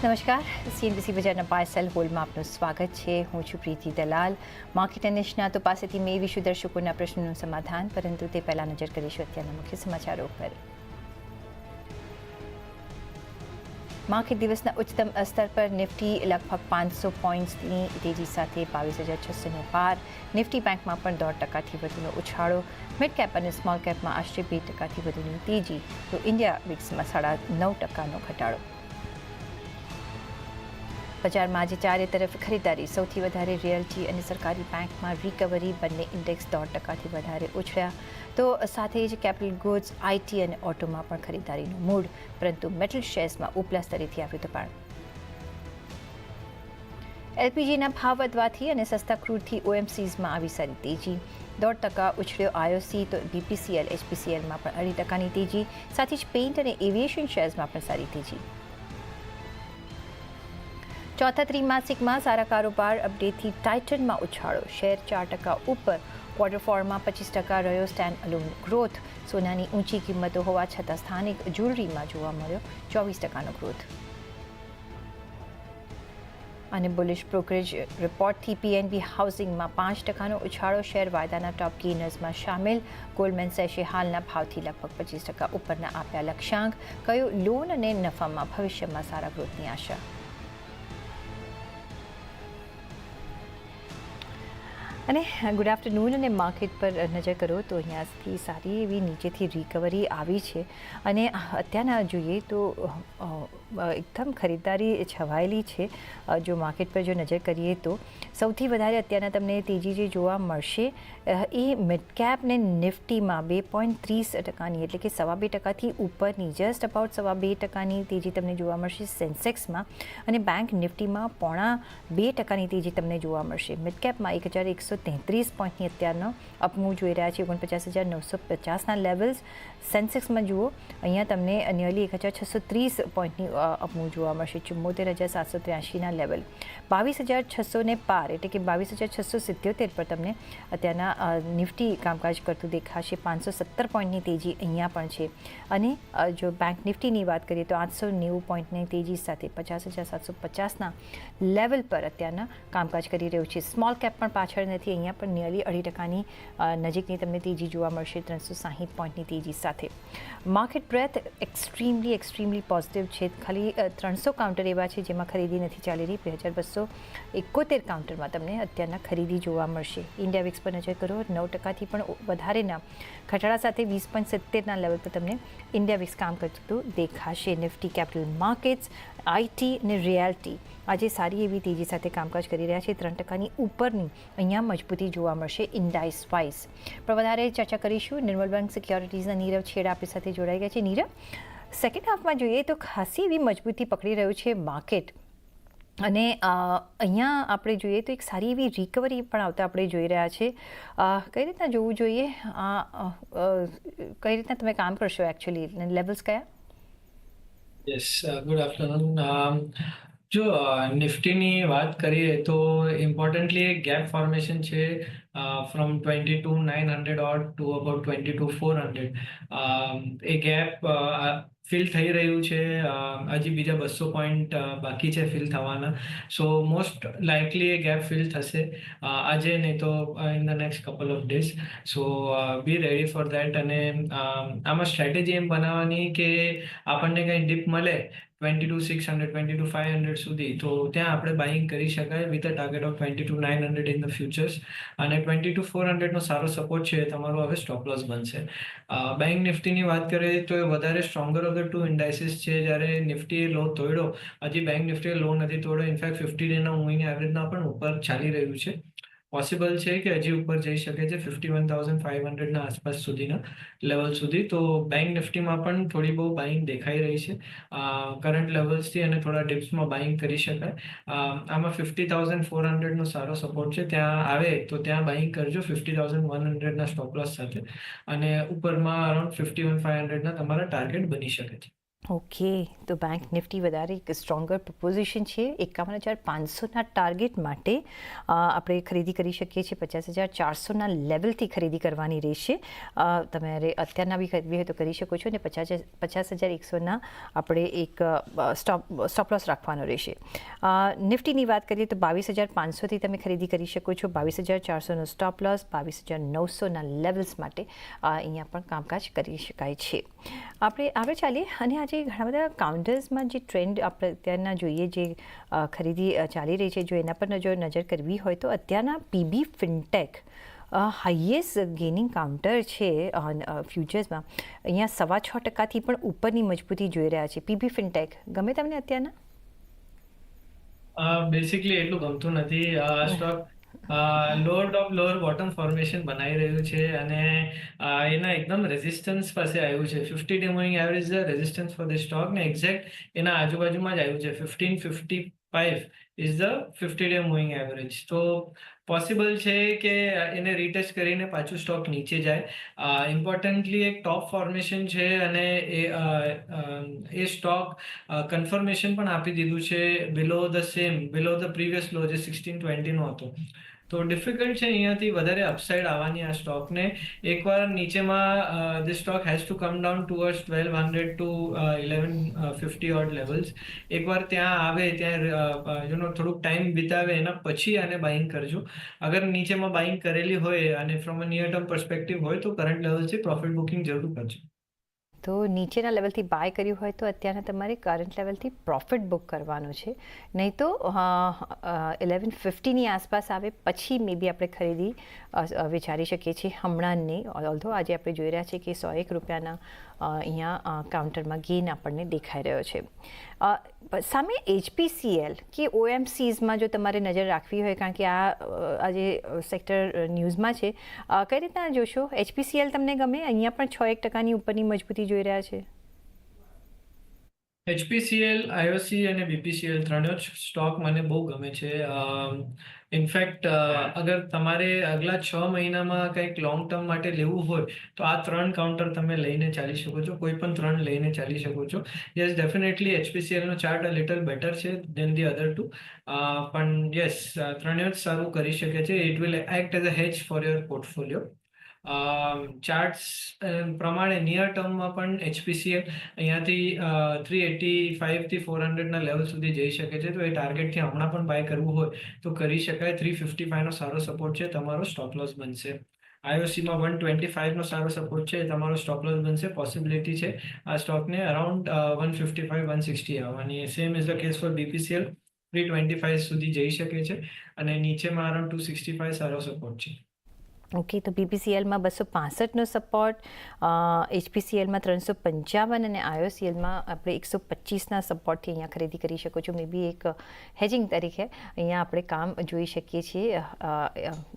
નમસ્કાર. સીએનબીસી બજારના પાર્સલ હોલમાં આપનું સ્વાગત છે. હું છું પ્રીતિ દલાલ. માર્કેટ અને નિષ્ણાતો પાસેથી મેળવીશું દર્શકોના પ્રશ્નોનું સમાધાન, પરંતુ તે પહેલાં નજર કરીશું અત્યારના મુખ્ય સમાચારો પર માર્કેટ દિવસના ઉચ્ચતમ સ્તર પર નિફ્ટી લગભગ પાંચસો પોઈન્ટ્સની તેજી સાથે બાવીસ હજાર છસોનો પાર. નિફ્ટી બેંકમાં પણ દોઢ ટકાથી વધુનો ઉછાળો. મિડ કેપ અને સ્મોલ કેપમાં આશરે બે ટકાથી વધુની તેજી. તો ઇન્ડિયા વિક્સમાં સાડા નવ ટકાનો ઘટાડો. બજારમાં આજે ચારે તરફ ખરીદારી. સૌથી વધારે રિયલ્ટી અને સરકારી બેંકમાં રિકવરી બંને ઇન્ડેક્સ દોઢ ટકાથી વધારે ઉછળ્યા. તો સાથે જ કેપિટલ ગુડ્સ આઈટી અને ઓટોમાં પણ ખરીદારીનું મૂડ પરંતુ મેટલ શેર્સમાં ઉપલા સ્તરેથી આવ્યું દબાણ એલપીજીના ભાવ વધવાથી અને સસ્તા ક્રૂડથી ઓએમસીઝમાં આવી સારી તેજી. દોઢ ટકા ઉછળ્યો આયોસી તો બીપીસીએલ, એચપીસીએલમાં પણ અઢી ટકાની તેજી. સાથે જ પેઇન્ટ અને એવિએશન શેર્સમાં પણ સારી તેજી. ચોથા ત્રિમાસિકમાં સારા કારોબાર અપડેટથી ટાઇટનમાં ઉછાળો. શેર ચાર ટકા ઉપર, ક્વાર્ટર ફોરમાં પચીસ ટકા રહ્યો સ્ટેન્ડ અલોન ગ્રોથ. સોનાની ઊંચી કિંમતો હોવા છતાં સ્થાનિક જ્વેલરીમાં જોવા મળ્યો ચોવીસ ટકાનો ગ્રોથ. અને બુલિશ બ્રોકરેજ રિપોર્ટથી પીએનબી હાઉસિંગમાં પાંચ ટકાનો ઉછાળો. શેર વાયદાના ટોપ ગેનર્સમાં સામેલ. ગોલ્ડમેન સેશે હાલના ભાવથી લગભગ પચીસ ટકા ઉપરના આપ્યા લક્ષ્યાંક. કયો લોન અને નફામાં ભવિષ્યમાં સારા ગ્રોથની આશા? અને ગુડ આફ્ટરનૂન અને માર્કેટ પર નજર કરો તો અહીંયાથી સારી એવી નીચેથી રિકવરી આવી છે. અને અત્યારના જોઈએ તો એકદમ ખરીદદારી છવાયેલી છે. જો માર્કેટ પર જો નજર કરીએ તો સૌથી વધારે અત્યારના તમને તેજી જે જોવા મળશે એ મિડકેપ ને નિફ્ટીમાં બે પોઈન્ટ ત્રીસ ટકાની એટલે કે સવા બે ટકાથી ઉપરની જસ્ટ અબાઉટ સવા બે ટકાની તેજી તમને જોવા મળશે સેન્સેક્સમાં. અને બેંક નિફ્ટીમાં પોણા બે ટકાની તેજી તમને જોવા મળશે. મિડકેપમાં એક હજાર એકસો તેત્રીસ પોઈન્ટની અત્યારનો અપમૂવ જોઈ રહ્યા છે. ઓગણપચાસ હજાર નવસો પચાસના લેવલ્સ સેન્સેક્સમાં જુઓ, અહીંયા તમને નિયરલી એક હજાર છસો ત્રીસ પોઈન્ટની અપમું જોવા મળશે. ચુમ્મોતેર હજાર સાતસો ત્ર્યાસીના લેવલ બાવીસ હજાર છસોને પાર, એટલે કે બાવીસ હજાર છસો સિત્યોતેર પર તમને અત્યારના નિફ્ટી કામકાજ કરતું દેખાશે. પાંચસો સત્તર પોઈન્ટની તેજી અહીંયા પણ છે. અને જો બેંક નિફ્ટીની વાત કરીએ તો આઠસો નેવું પોઈન્ટની તેજી સાથે પચાસ હજાર સાતસો પચાસના લેવલ પર અત્યારના કામકાજ કરી રહ્યું છે. સ્મોલ કેપ પણ પાછળ નથી, અહીંયા પણ નિયરલી અઢી ટકાની નજીકની તમને તેજી જોવા મળશે. ત્રણસો સાહીઠ પોઈન્ટની તેજી સાથે. Market breadth extremely extremely positive છે. ખાલી ત્રણસો કાઉન્ટર એવા છે જેમાં ખરીદી નથી ચાલી રહી. બે હજાર બસો એકોતેર કાઉન્ટરમાં તમને અત્યારના ખરીદી જોવા મળશે. ઇન્ડિયા વિક્સ પર નજર કરો. નવ ટકાથી પણ વધારેના ઘટાડા સાથે વીસ પોઈન્ટ સિત્તેરના લેવલ પર તમને ઇન્ડિયા વિક્સ કામ કરતું દેખાશે. નિફ્ટી કેપિટલ માર્કેટ્સ આઈટી અને રિયાલિટી. આજે સારી એવી તેજી સાથે કામકાજ કરી રહ્યા છે. ત્રણ ટકાની ઉપરની અહીંયા મજબૂતી જોવા મળશે ઇન્ડાઇસ વાઇઝ. પણ વધારે ચર્ચા કરીશું. નિર્મલ બેંક સિક્યોરિટીઝના નીરવ છેડા આપણી સાથે જોડાઈ ગયા છે. નીરવ સેકન્ડ હાફમાં જોઈએ તો ખાસી એવી મજબૂતી પકડી રહ્યું છે માર્કેટ અને અહીંયા આપણે જોઈએ તો એક સારી એવી રિકવરી પણ આવતા આપણે જોઈ રહ્યા છે. કઈ રીતના જોવું જોઈએ? કઈ રીતના તમે કામ કરશો એકચ્યુઅલી લેવલ્સ કયા? યસ ગુડ આફ્ટરનૂન જો, નિફ્ટીની વાત કરીએ તો ઇમ્પોર્ટન્ટલી એક ગેપ ફોર્મેશન છે from twenty two nine hundred or to about twenty two four hundred A gap fill થઈ રહ્યું છે. હજી બીજા બસો પોઈન્ટ બાકી છે ફિલ થવાના. સો મોસ્ટ લાઇકલી એ ગેપ ફિલ થશે આજે નહીં તો in the next couple of days so be ready for that અને આમાં સ્ટ્રેટેજી એમ બનાવવાની કે આપણને કંઈ ડીપ મળે twenty two six hundred twenty two five hundred સુધી. તો ત્યાં આપણે બાઇંગ કરી શકાય with a target of twenty two nine hundred in the futures અને ટ્વેન્ટી ટુ ફોર હંડ્રેડનો સારો સપોર્ટ છે તમારો હવે સ્ટોપ લોસ બનશે. બેંક નિફ્ટીની વાત કરીએ તો એ વધારે સ્ટ્રોંગર ધ ટુ ઇન્ડાઇસીસ છે. જ્યારે નિફ્ટીએ લો તોડ્યો, હજી બેંક નિફ્ટીએ લો નથી તોડ્યો. ઇનફેક્ટ ફિફ્ટી ડેના મૂવીની એવરેજના પણ ઉપર ચાલી રહ્યું છે. પોસિબલ છે કે હજી ઉપર જઈ શકે છે ફિફ્ટી વન થાઉઝન્ડ ફાઇવ હંડ્રેડના આસપાસ સુધીના લેવલ સુધી. તો બેંક નિફ્ટીમાં પણ થોડી બહુ બાઇંગ દેખાઈ રહી છે. કરંટ લેવલ્સથી અને થોડા ડિપ્સમાં બાઇંગ કરી શકાય. આમાં ફિફ્ટી થાઉઝન્ડ ફોર હંડ્રેડનો સારો સપોર્ટ છે. ત્યાં આવે તો ત્યાં બાઇંગ કરજો ફિફ્ટી થાઉઝન્ડ વન હંડ્રેડના સ્ટોપ સાથે. અને ઉપરમાં અરાઉન્ડ ફિફ્ટી વન ફાઇવ હંડ્રેડના તમારા ટાર્ગેટ બની શકે છે. ઓકે તો બેંક નિફ્ટી વધારે એક સ્ટ્રોંગર પ્રપોઝિશન છે એકાવન હજાર પાંચસોના ટાર્ગેટ માટે આપણે ખરીદી કરી શકીએ છીએ પચાસ હજાર ચારસોના લેવલથી ખરીદી કરવાની રહેશે તમારે અત્યારના બી ખરીદવી હોય તો કરી શકો છો અને પચાસ પચાસ હજાર એકસોના આપણે એક સ્ટોપ સ્ટોપલોસ રાખવાનો રહેશે નિફ્ટીની વાત કરીએ તો બાવીસ હજાર પાંચસોથી તમે ખરીદી કરી શકો છો બાવીસ હજાર ચારસોનો સ્ટોપલોસ બાવીસ હજાર નવસોના લેવલ્સ માટે અહીંયા પણ કામકાજ કરી શકાય છે આપણે આગળ ચાલીએ અને આજે ઘણા બધા કાઉન્ટર્સમાં જે ટ્રેન્ડ આપણે અત્યારના જોઈએ જે ખરીદી ચાલી રહી છે જો એના પર જો નજર કરવી હોય તો અત્યારના PB Fintech highest gaining counter છે ફ્યુચર્સમાં અહીંયા સવા છ ટકાથી પણ ઉપરની મજબૂતી જોઈ રહ્યા છે. પીબી ફિનટેક ગમે તમને અત્યારના? બેસિકલી એટલું ગમતું નથી. આ stock lower top lower bottom formation બનાવી રહ્યું છે અને એના એકદમ રેઝિસ્ટન્સ પાસે આવ્યું છે. Fifty day moving average resistance for the stock ને એક્ઝેક્ટ એના આજુબાજુમાં જ આવ્યું છે. Fifteen fifty five is the fifty day moving average તો પોસિબલ છે કે એને રીટેસ્ટ કરીને પાછું સ્ટોક નીચે જાય. ઇમ્પોર્ટન્ટલી એક ટોપ ફોર્મેશન છે અને એ એ સ્ટોક કન્ફર્મેશન પણ આપી દીધું છે below the same below the previous low જે સિક્સટીન ટ્વેન્ટીનો હતો. તો ડિફિકલ્ટ છે અહીંયાથી વધારે અપસાઇડ આવવાની આ સ્ટોકને એકવાર નીચેમાં the stock has to come down towards twelve hundred to eleven fifty odd levels એકવાર ત્યાં આવે, ત્યાં યુનો થોડુંક ટાઈમ વિતાવે, એના પછી આને બાઇંગ કરજો. અગર નીચેમાં બાઇંગ કરેલી હોય અને from a near term perspective હોય તો કરંટ લેવલથી પ્રોફિટ બુકિંગ જરૂર કરજો. તો નીચેના લેવલથી બાય કર્યું હોય તો અત્યારના તમારે કરંટ લેવલથી પ્રોફિટ બુક કરવાનો છે. નહીં તો ઇલેવન ફિફ્ટીની આસપાસ આવે પછી મે બી આપણે ખરીદી વિચારી શકીએ છીએ હમણાં નહીં ઓલધો આજે આપણે જોઈ રહ્યા છીએ કે સો એક રૂપિયાના અહીંયા કાઉન્ટરમાં ગેઇન આપણને દેખાઈ રહ્યો છે. સામે એચપીસીએલ કે ઓએમસીઝમાં જો તમારે નજર રાખવી હોય, કારણ કે આ આજે સેક્ટર ન્યૂઝમાં છે કઈ રીતના જોશો? એચપીસીએલ તમને ગમે? અહીંયા પણ છ એક ટકાની ઉપરની મજબૂતી જોઈ રહ્યા છે. એચપીસીએલ આઈઓસી અને બીપીસીએલ ત્રણેય જ સ્ટોક મને બહુ ગમે છે. ઇનફેક્ટ અગર તમારે આગલા છ મહિનામાં કંઈક લોંગ ટર્મ માટે લેવું હોય, તો આ ત્રણ કાઉન્ટર તમે લઈને ચાલી શકો છો. કોઈ પણ ત્રણ લઈને ચાલી શકો છો. યસ ડેફિનેટલી એચપીસીએલનો ચાર્ટ અ લિટલ બેટર છે દેન ધી અધર ટુ પણ યસ ત્રણેય જ સારું કરી શકે છે. It will act as a hedge for your portfolio charts પ્રમાણે નિયર ટર્મમાં પણ એચપીસીએલ અહીંયાથી થ્રી એટી ફાઇવથી ફોર હંડ્રેડના લેવલ સુધી જઈ શકે છે. તો એ ટાર્ગેટથી હમણાં પણ બાય કરવું હોય તો કરી શકાય. થ્રી ફિફ્ટી ફાઇવનો સારો સપોર્ટ છે, તમારો સ્ટોપ લોસ બનશે. આઈઓસીમાં વન ટ્વેન્ટી ફાઇવનો સારો સપોર્ટ છે તમારો સ્ટોપ લોસ બનશે. પોસિબિલિટી છે, આ સ્ટોકને around one fifty five one sixty આવવાની. Same is the case for BPCL three twenty five સુધી જઈ શકે છે અને નીચેમાં અરાઉન્ડ ટુ સિક્સટી ફાઇવ સારો સપોર્ટ છે. ઓકે, તો બીપીસીએલમાં બસો પાસઠનો સપોર્ટ એચપીસીએલમાં ત્રણસો પંચાવન અને આઈઓસીએલમાં આપણે એકસો પચીસના સપોર્ટથી અહીંયા ખરીદી કરી શકો છો. મે બી એક હેજિંગ તરીકે અહીંયા આપણે કામ જોઈ શકીએ છીએ.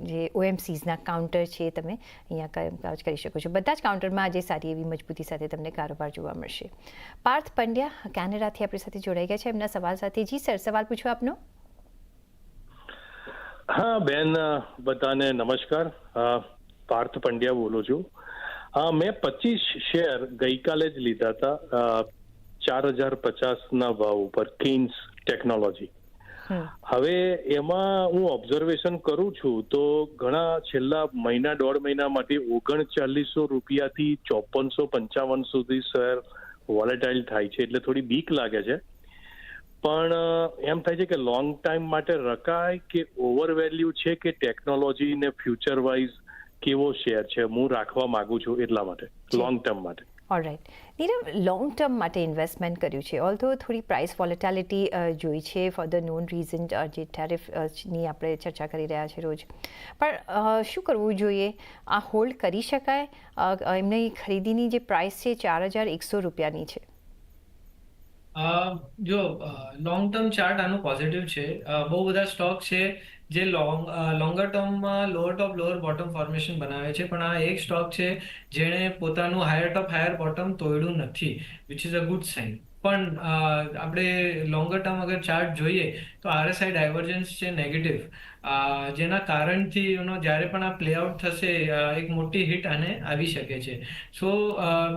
જે ઓએમસીઝના કાઉન્ટર છે, તમે અહીંયા કરી શકો છો. બધા જ કાઉન્ટરમાં આજે સારી એવી મજબૂતી સાથે તમને કારોબાર જોવા મળશે. પાર્થ પંડ્યા કેનેડાથી આપણી સાથે જોડાઈ ગયા છે. એમના સવાલ સાથે જી સર, સવાલ પૂછો આપનો. હા બેન બધાને નમસ્કાર. પાર્થ પંડ્યા બોલું છું. હા મેં પચીસ શેર ગઈકાલે જ લીધા હતા. ચાર હજાર પચાસના ભાવ ઉપર કિન્સ ટેકનોલોજી હવે એમાં હું ઓબ્ઝર્વેશન કરું છું તો ઘણા છેલ્લા મહિના દોઢ મહિનામાંથી ઓગણચાલીસો રૂપિયાથી ચોપનસો પંચાવન સુધી શેર વોલેટાઇલ થાય છે. એટલે થોડી બીક લાગે છે. પણ એમ થાય છે કે લોંગ ટાઈમ માટે રકાય કે ઓવર વેલ્યુ છે કે ટેકનોલોજી ને ફ્યુચર વાઇઝ કેવો શેર છે? હું રાખવા માંગુ છું એટલા માટે. લોંગ ટર્મ માટે. ઓલરાઈટ નીરવ લોંગ ટર્મ માટે ઇન્વેસ્ટમેન્ટ કર્યું છે. ઓલ્ધો થોડી પ્રાઇસ વોલેટાલિટી જોઈ છે ફોર ધ નોન રીઝન જે ટેરિફની આપણે ચર્ચા કરી રહ્યા છે રોજ. પણ શું કરવું જોઈએ? આ હોલ્ડ કરી શકાય? એમની ખરીદીની જે પ્રાઇસ છે ચાર હજાર એકસો રૂપિયાની છે. જો લોંગ ટર્મ ચાર્ટ આનું પોઝિટિવ છે. બહુ બધા સ્ટોક છે જે લોંગ લોંગર ટર્મમાં lower top lower bottom formation બનાવે છે. પણ આ એક સ્ટોક છે જેણે પોતાનું હાયર ટોપ હાયર બોટમ તોડ્યું નથી which is a good sign પણ આપણે લોંગર ટર્મ અગર ચાર્ટ જોઈએ, તો આરએસઆઈ ડાયવર્જન્સ છે નેગેટિવ જેના કારણથી યુનો જ્યારે પણ આ પ્લે આઉટ થશે એક મોટી હિટ આને આવી શકે છે. સો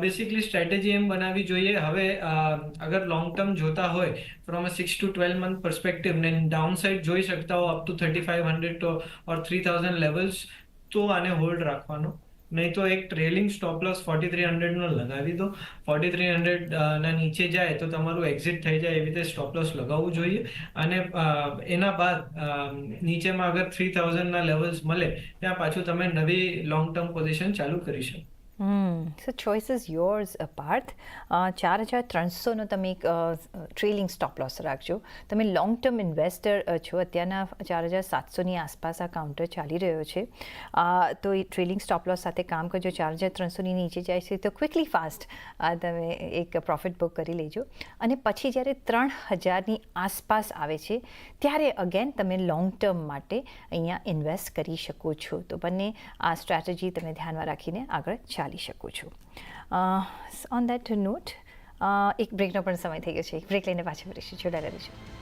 બેસિકલી સ્ટ્રેટેજી એમ બનાવવી જોઈએ. હવે અગર લોંગ ટર્મ જોતા હોય from a six to twelve month perspective ને ડાઉન સાઇડ જોઈ શકતા હો up to thirty five hundred or three thousand levels તો આને હોલ્ડ રાખવાનો. નહીં તો એક trailing stop loss forty three હંડ્રેડનો લગાવી દો. ફોર્ટી થ્રી હંડ્રેડ નીચે જાય તો તમારું એક્ઝિટ થઈ જાય એવી રીતે સ્ટોપ લોસ લગાવવું જોઈએ. અને એના બાદ નીચેમાં અગર થ્રી થાઉઝન્ડના લેવલ્સ મળે, ત્યાં પાછું તમે નવી લોંગ ટર્મ પોઝિશન ચાલુ કરી શકો. So choice is yours Parth ચાર હજાર ત્રણસોનો તમે એક ટ્રેલિંગ સ્ટોપ લોસ રાખજો તમે લોંગ ટર્મ ઇન્વેસ્ટર છો અત્યારના ચાર હજાર સાતસોની આસપાસ આ કાઉન્ટર ચાલી રહ્યો છે તો એ ટ્રેલિંગ સ્ટોપ લોસ સાથે કામ કરજો ચાર હજાર ત્રણસોની નીચે જાય છે તો ક્વિકલી ફાસ્ટ તમે એક પ્રોફિટ બુક કરી લેજો અને પછી જ્યારે ત્રણ હજારની આસપાસ આવે છે ત્યારે અગેન તમે લોંગ ટર્મ માટે અહીંયા ઇન્વેસ્ટ કરી શકો છો તો બંને આ સ્ટ્રેટેજી તમે ધ્યાનમાં રાખીને આગળ ચાલી શકો છું. ઓન દેટ નોટ એક બ્રેકનો પણ સમય થઈ ગયો છે. એક બ્રેક લઈને પાછા ફરીશું. જોડાયેલા રહેજો.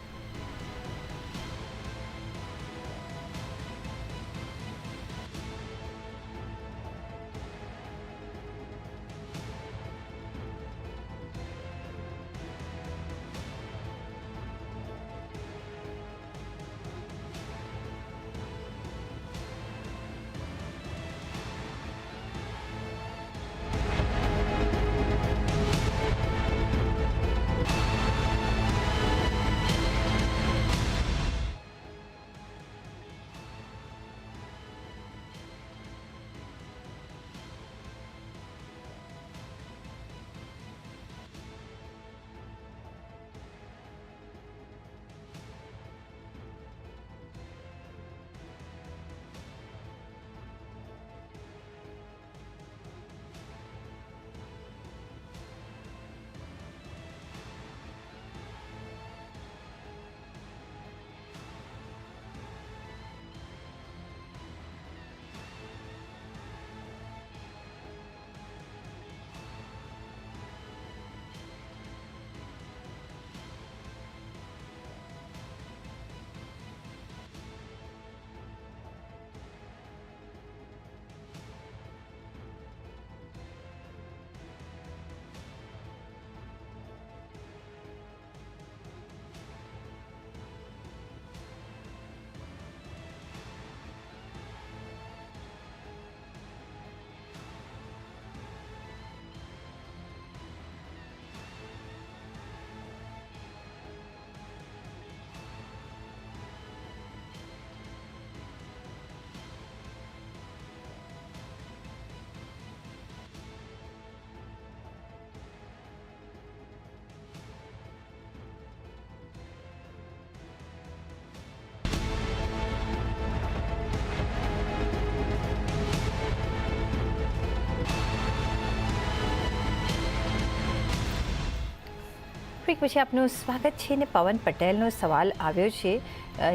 બ્રેક પછી આપનું સ્વાગત છે ને પવન પટેલનો સવાલ આવ્યો છે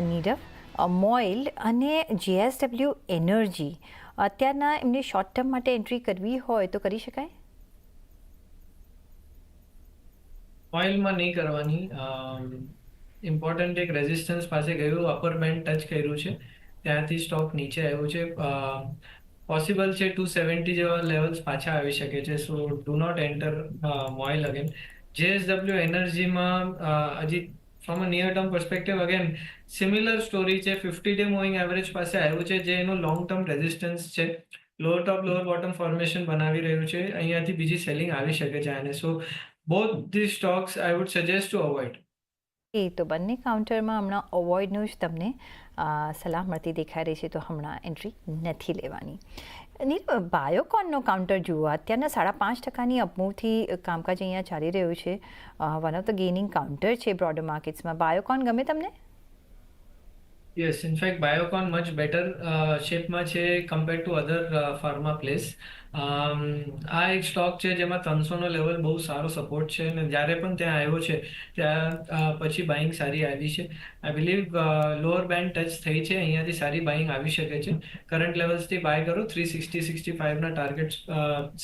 નીરવ. મોઇલ અને જેએસડબલ્યુ એનર્જી અત્યારના એમની શોર્ટ ટર્મ માટે એન્ટ્રી કરવી હોય તો કરી શકાય? ઓઇલમાં નહીં કરવાની. ઇમ્પોર્ટન્ટ એક રેઝિસ્ટન્સ પાસે ગયું અપર બેન્ડ ટચ કર્યું છે. ત્યાંથી સ્ટોક નીચે આવ્યું છે. પોસિબલ છે ટુ સેવન્ટી જેવા લેવલ્સ પાછા આવી શકે છે. So do not enter MOIL again JSW એનર્જીમાં હજી from a near term perspective again similar story છે. ફિફ્ટી ડે મૂવિંગ એવરેજ પાસે આવ્યું છે, જે એનું લોંગ ટર્મ રેઝિસ્ટન્સ છે. Lower top lower bottom formation બનાવી રહ્યું છે. અહીંયાથી બીજી સેલિંગ આવી શકે છે આને. So both the stocks I would suggest to avoid એ તો બંને કાઉન્ટરમાં હમણાં અવોઇડનું જ તમને સલાહ મળતી દેખાઈ રહી છે, તો હમણાં એન્ટ્રી નથી લેવાની. નીરવ બાયોકોનનો કાઉન્ટર જુઓ. અત્યારના સાડા પાંચ ટકાની અપમૂવથી કામકાજ અહીંયા ચાલી રહ્યું છે. One of the gaining counter છે બ્રોડર માર્કેટ્સમાં બાયોકોન ગમે તમને? Yes in fact Biocon much better શેપમાં છે compare to other pharma plays આ એક સ્ટોક છે જેમાં ત્રણસોનો લેવલ બહુ સારો સપોર્ટ છે અને જ્યારે પણ ત્યાં આવ્યો છે, ત્યાં પછી બાઇંગ સારી આવી છે. I believe lower band touch થઈ છે, અહીંયાથી સારી બાઇંગ આવી શકે છે. કરંટ લેવલ્સથી બાય કરો થ્રી સિક્સટી સિક્સટી ફાઇવના ટાર્ગેટ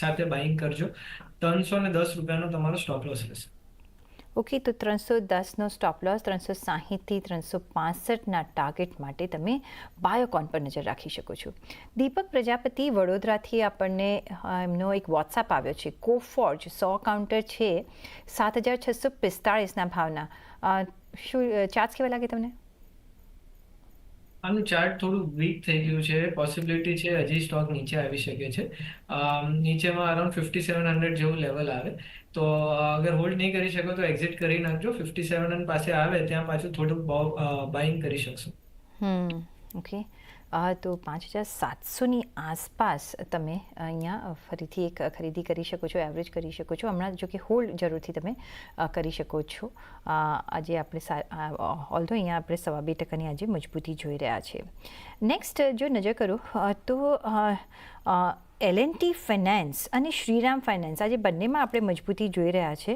સાથે બાઇંગ કરજો. ત્રણસો ને દસ રૂપિયાનો તમારો સ્ટોક લોસ રહેશે. ઓકે, તો ત્રણસો દસનો સ્ટોપ લોસ ત્રણસો સાહીઠથી ત્રણસો પાસઠના ટાર્ગેટ માટે તમે બાયોકોન પર નજર રાખી શકો છો. દીપક પ્રજાપતિ વડોદરાથી આપણને એમનો એક વોટ્સઅપ આવ્યો છે. કોફોર્જ સો કાઉન્ટર છે, સાત હજાર છસો પિસ્તાળીસના ભાવના. શું ચાર્જ કેવા લાગે તમને? આનું ચાર્ટ થોડું વીક થઈ ગયું છે. પોસિબિલિટી છે હજી સ્ટોક નીચે આવી શકે છે. નીચેમાં અરાઉન્ડ ફિફ્ટી સેવન હંડ્રેડ જેવું લેવલ આવે. તો અગર હોલ્ડ નહીં કરી શકો તો એક્ઝિટ કરી નાખજો. ફિફ્ટી સેવન પાસે આવે, ત્યાં પાછું થોડુંક બાઇંગ કરી શકશો. ઓકે તો પાંચ હજાર સાતસોની આસપાસ તમે અહીંયા ફરીથી એક ખરીદી કરી શકો છો એવરેજ કરી શકો છો. હમણાં જો કે હોલ્ડ જરૂરથી તમે કરી શકો છો. આજે આપણે ઓલધો અહીંયા આપણે સવા બે ટકાની આજે મજબૂતી જોઈ રહ્યા છે. નેક્સ્ટ જો નજર કરો તો એલ એન ટી ફાઇનાન્સ અને શ્રીરામ ફાઇનાન્સ આજે બંનેમાં આપણે મજબૂતી જોઈ રહ્યા છે.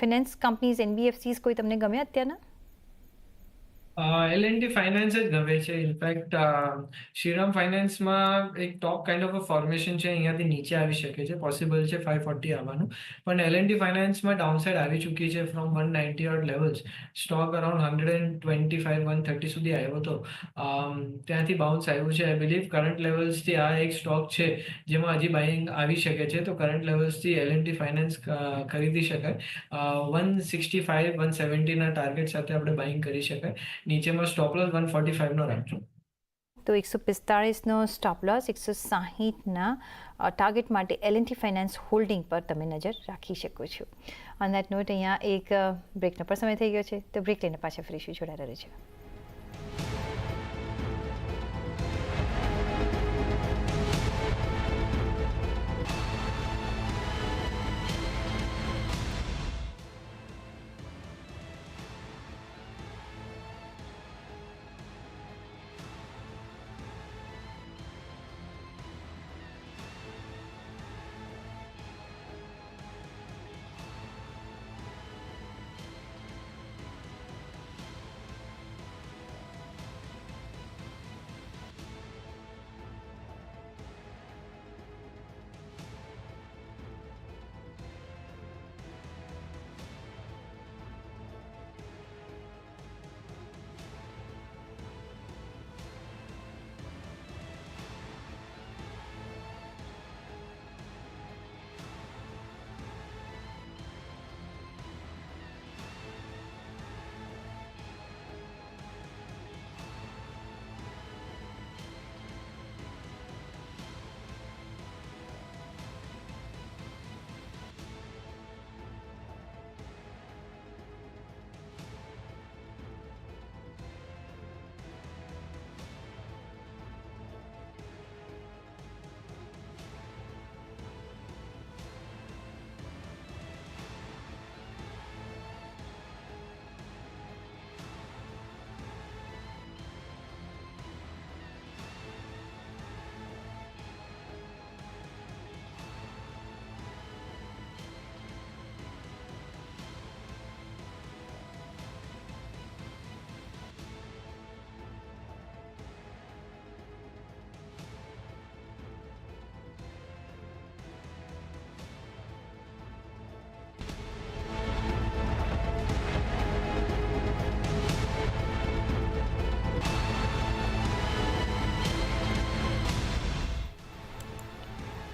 ફિનાન્સ કંપનીઝ એનબીએફસીઝ કોઈ તમને ગમે અત્યારના? એલ એન્ડ ટી ફાઇનાન્સ જ ગમે છે. ઇનફેક્ટ શ્રીરામ ફાઇનાન્સમાં એક top kind of a formation છે. અહીંયાથી નીચે આવી શકે છે. પોસિબલ છે ફાઇવ ફોર્ટી આવવાનું. પણ એલ એન્ડ ટી ફાઇનાન્સમાં ડાઉનસાઇડ આવી ચૂકી છે from one ninety eight levels stock around hundred and twenty five one thirty સુધી આવ્યો હતો ત્યાંથી બાઉન્સ આવ્યું છે. આઈ બિલીવ કરંટ લેવલ્સથી આ એક સ્ટોક છે જેમાં હજી બાઇંગ આવી શકે છે. તો કરંટ લેવલ્સથી એલ એન્ડ ટી ફાઇનાન્સ ખરીદી શકાય. વન સિક્સટી ફાઇવ વન સેવન્ટીના ટાર્ગેટ સાથે આપણે બાઇંગ કરી શકાય. નીચેમાં સ્ટોપ લોસ વન ફોર્ટી રાખજો તો એકસો પિસ્તાળીસનો સ્ટોપ લોસ એકસો સાહીઠના ટાર્ગેટ માટે L and T finance holding પર તમે નજર રાખી શકો છો. ઓન નોટ અહીંયા એક બ્રેકનો પણ સમય થઈ ગયો છે. તો બ્રેક લઈને પાછા ફરીશું. જોડાયેલા રહેજો.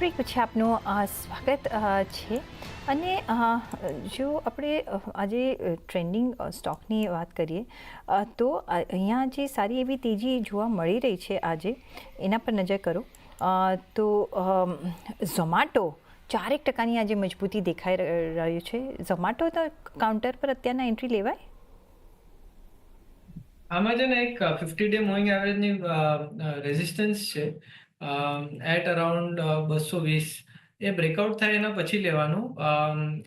બ્રેક પછી આપનું સ્વાગત છે. અને જો આપણે આજે ટ્રેન્ડિંગ સ્ટોકની વાત કરીએ તો અહીંયા જે સારી એવી તેજી જોવા મળી રહી છે આજે, એના પર નજર કરો. તો ઝોમાટો ચારેક ટકાની આજે મજબૂતી દેખાઈ રહ્યું છે. ઝોમાટો તો કાઉન્ટર પર અત્યારના એન્ટ્રી લેવાય? આમાં છે ને એક ફિફ્ટી ડે મોઈંગ એવરેજની રેઝિસ્ટન્સ છે. એટ અરાઉન્ડ બસો વીસ. એ બ્રેકઆઉટ થાય એના પછી લેવાનું.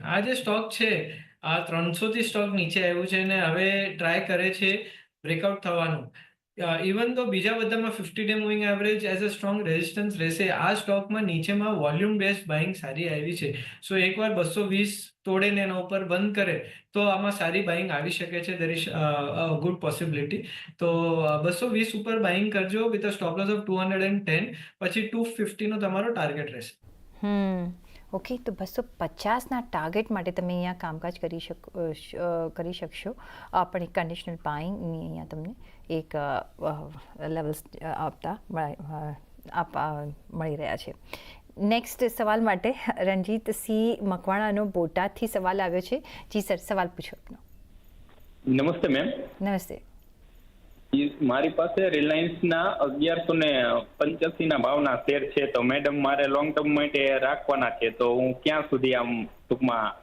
આ જે સ્ટોક છે, આ ત્રણસોથી સ્ટોક નીચે આવ્યું છે ને હવે ટ્રાય કરે છે બ્રેકઆઉટ થવાનું. ઇવન તો બીજા બધામાં fifty day moving average as a strong resistance રહેશે આ સ્ટોકમાં નીચેમાં વોલ્યુમ બેઝ બાઇંગ સારી આવી છે. સો એકવાર બસો વીસ તોડે ને એના ઉપર બંધ કરે, તો આમાં સારી બાઇંગ આવી શકે છે. દેર ઇઝ ગુડ પોસિબિલિટી તો બસો વીસ ઉપર બાઇંગ કરજો with a stop loss of two hundred and ten પછી ટુ ફિફ્ટીનો તમારો ટાર્ગેટ રહેશે. હમ. ઓકે તો બસો પચાસના ટાર્ગેટ માટે તમે અહીંયા કામકાજ કરી શકો કરી શકશો. પણ એક કન્ડિશનલ બાઇંગની અહીંયા તમને એક લેવલ્સ આપતા આપવા આપ મળી રહ્યા છે. નેક્સ્ટ સવાલ માટે રણજીત સિંહ મકવાણાનો બોટાદથી સવાલ આવ્યો છે. જી સર સવાલ પૂછો આપનો. નમસ્તે મેમ નમસ્તે. મારી પાસે રિલાયન્સના અગિયારસો ને પંચ્યાસીના ભાવના શેર છે, તો મેડમ મારે લોંગ ટર્મ માટે રાખવાના છે, તો હું ક્યાં સુધી આમ ટૂંકમાં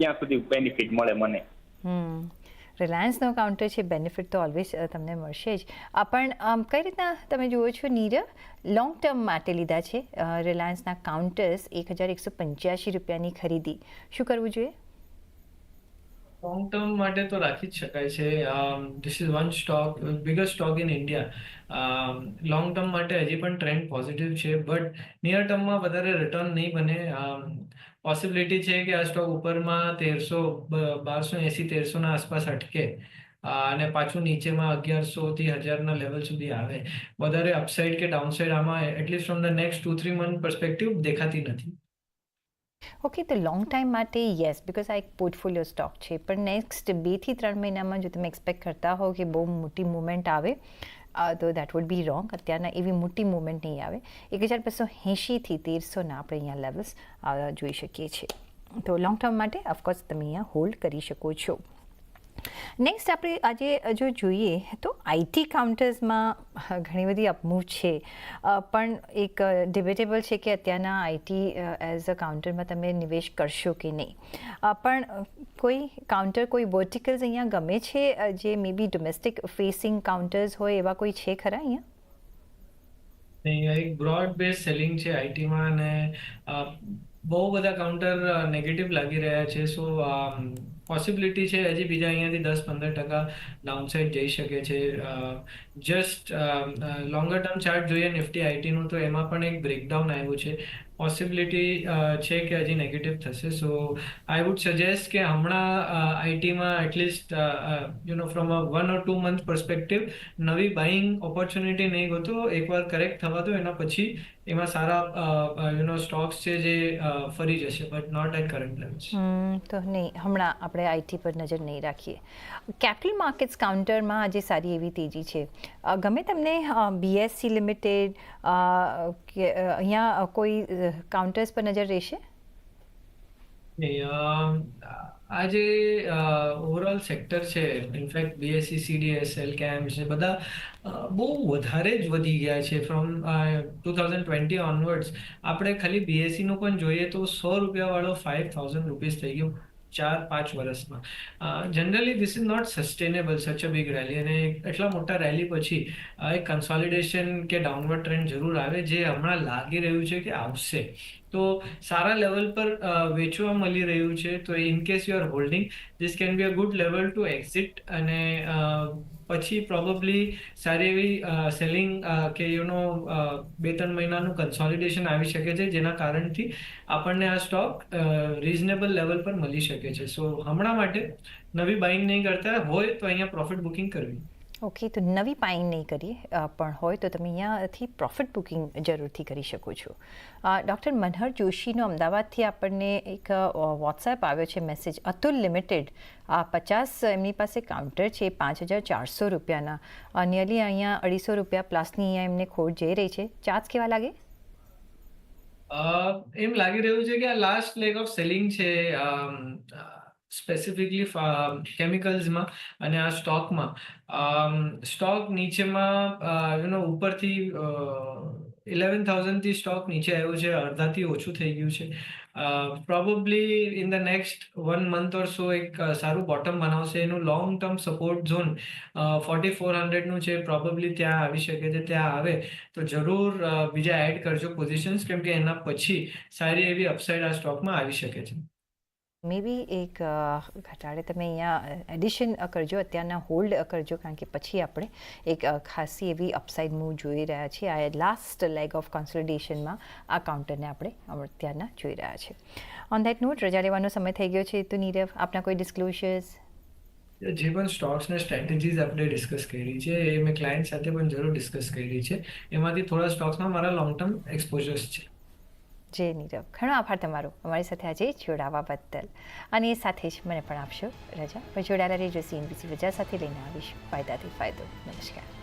ક્યાં સુધી બેનિફિટ મળે મને? રિલાયન્સનો કાઉન્ટર છે બેનિફિટ તો ઓલવેઝ તમને મળશે જ. પણ કઈ રીતના તમે જુઓ છો નીરવ લોંગ ટર્મ માટે લીધા છે રિલાયન્સના કાઉન્ટર્સ એક હજાર એકસો પંચ્યાસી રૂપિયાની ખરીદી. શું કરવું જોઈએ? લોંગ ટર્મ માટે તો રાખી જ શકાય છે. This is one stock biggest stock in India long term માટે હજી પણ ટ્રેન્ડ પોઝિટિવ છે બટ નિયર ટર્મમાં વધારે રિટર્ન નહીં બને. પોસિબિલિટી છે કે આ સ્ટોક ઉપરમાં તેરસો બારસો એંસી, તેરસોના આસપાસ અટકે. અને પાછું નીચેમાં અગિયારસો થી હજારના લેવલ સુધી આવે. વધારે અપસાઇડ કે ડાઉનસાઇડ આમાં at least from the next two three month perspective દેખાતી નથી. ઓકે તો લોંગ ટાઈમ માટે યસ બિકોઝ આ એક પોર્ટફોલિયો સ્ટોક છે. પણ નેક્સ્ટ બેથી ત્રણ મહિનામાં જો તમે એક્સપેક્ટ કરતા હો કે બહુ મોટી મુવમેન્ટ આવે તો દેટ વુડ બી રોંગ અત્યારના એવી મોટી મુવમેન્ટ નહીં આવે. એક હજાર બસો એંશીથી તેરસોના આપણે અહીંયા લેવલ્સ જોઈ શકીએ છીએ. તો લોંગ ટર્મ માટે ઓફકોર્સ તમે અહીંયા હોલ્ડ કરી શકો છો. નેક્સ્ટ આપણે આજે જો જોઈએ, તો આઈટી કાઉન્ટર્સમાં ઘણી બધી અપમૂવ છે. પણ એક ડિબેટેબલ છે કે અત્યારના આઈટી એઝ અ કાઉન્ટરમાં તમે નિવેશ કરશો કે નહીં. પણ કોઈ કાઉન્ટર કોઈ વર્ટિકલ્સ અહીંયા ગમે છે જે may be domestic facing counters હોય એવા કોઈ છે ખરા અહીંયા? એક બ્રોડ બેઝ સેલિંગ છે આઈટીમાં અને બહુ બધા કાઉન્ટર નેગેટિવ લાગી રહ્યા છે. સો પોસિબિલિટી છે હજી બીજા અહીંયાથી દસ પંદર ટકા ડાઉનસાઇડ જઈ શકે છે. જસ્ટ લોંગર ટર્મ ચાર્ટ જોઈએ નિફ્ટી આઈટીનું તો એમાં પણ એક બ્રેકડાઉન આવ્યું છે. પોસિબિલિટી છે કે હજી નેગેટિવ થશે. સો આઈ વુડ સજેસ્ટ કે હમણાં આઈટીમાં at least you know from a one or two month perspective નવી બાઇંગ ઓપોર્ચ્યુનિટી નહીં ગોતો. એકવાર કરેક્ટ થવા દો, એના પછી એમાં સારા યુ નો સ્ટોક્સ છે જે ફરી જશે but not at current levels તો નહીં, હમણાં આપણે આઈટી પર નજર નહીં રાખીએ. કેપિટલ માર્કેટ્સ કાઉન્ટરમાં આજે સારી એવી તેજી છે. ગમે તમને બીએસસી લિમિટેડ કે અહીંયા કોઈ કાઉન્ટર્સ પર નજર રહેશે? આ જે ઓવરઓલ સેક્ટર છે in fact BSE CDSL CAMS છે બધા બહુ વધારે જ વધી ગયા છે. From two thousand twenty onwards આપણે ખાલી બીએસસીનું પણ જોઈએ તો સો રૂપિયાવાળો ફાઇવ થાઉઝન્ડ રૂપીઝ થઈ ગયું. ચાર પાંચ વર્ષમાં generally this is not sustainable such a big rally અને એટલા મોટા રેલી પછી એક કન્સોલિડેશન કે ડાઉનવર્ડ ટ્રેન્ડ જરૂર આવે, જે હમણાં લાગી રહ્યું છે કે આવશે. તો સારા લેવલ પર વેચવા મળી રહ્યું છે. તો in case you are holding this can be a good level to exit અને પછી પ્રોબેબલી સારી એવી સેલિંગ કે યુનો બે ત્રણ મહિનાનું કન્સોલિડેશન આવી શકે છે, જેના કારણથી આપણને આ સ્ટોક રિઝનેબલ લેવલ પર મળી શકે છે. સો હમણાં માટે નવી બાઇંગ નહીં કરતા, હોય તો અહીંયા પ્રોફિટ બુકિંગ કરવી. ઓકે તો નવી પાઇન નહીં કરીએ પણ હોય તો તમે અહીંયાથી પ્રોફિટ બુકિંગ જરૂરથી કરી શકો છો. ડૉક્ટર મનહર જોશીનો અમદાવાદથી આપણને એક વોટ્સએપ આવ્યો છે મેસેજ અતુલ લિમિટેડ પચાસ એમની પાસે કાઉન્ટર છે, પાંચ હજાર ચારસો રૂપિયાના. નિયરલી અહીંયા અઢીસો રૂપિયા પ્લસની અહીંયા એમને ખોટ જઈ રહી છે. ચાર્જ કેવા લાગે? એમ લાગી રહ્યું છે કે આ લાસ્ટ લેગ ઓફ સેલિંગ છે સ્પેસિફિકલી કેમિકલ્સમાં અને આ સ્ટોકમાં સ્ટોક નીચેમાં યુ ઉપરથી ઇલેવન થાઉઝન્ડથી સ્ટોક નીચે આવ્યો છે, અડધાથી ઓછું થઈ ગયું છે. Probably in the next one month or so એક સારું બોટમ બનાવશે. એનું long term support zone forty four હંડ્રેડનું છે. પ્રોબેબલી ત્યાં આવી શકે છે, ત્યાં આવે. તો જરૂર બીજા એડ કરજો પોઝિશન્સ કેમ કે એના પછી સારી એવી અપસાઇડ આ સ્ટોકમાં આવી શકે છે. મે બી એક ઘટાડે તમે અહીંયા એડિશન કરજો અત્યારના હોલ્ડ કરજો કારણ કે પછી આપણે એક ખાસી એવી અપસાઇડ મૂવ જોઈ રહ્યા છીએ આ લાસ્ટ લેગ ઓફ કન્સોલિડેશનમાં આ કાઉન્ટરને આપણે અત્યારના જોઈ રહ્યા છીએ ઓન ધેટ નોટ રજા લેવાનો સમય થઈ ગયો છે તો નીરવ આપના કોઈ ડિસ્ક્લોઝર્સ જે પણ સ્ટોક્સ ને સ્ટ્રેટેજીસ આપણે ડિસ્કસ કરી છે એ મેં ક્લાયન્ટ સાથે પણ જરૂર ડિસ્કસ કરી છે એમાંથી થોડા સ્ટોક્સમાં મારા લોંગ ટર્મ એક્સપોઝર્સ છે જે નીરવ ઘણો આભાર તમારો અમારી સાથે આજે જોડાવા બદલ. અને એ સાથે જ મને પણ આપશો રજા. જોડાયેલા રહેજો સીએનબીસી વજા સાથે લઈને આવીશ. ફાયદાથી ફાયદો. નમસ્કાર.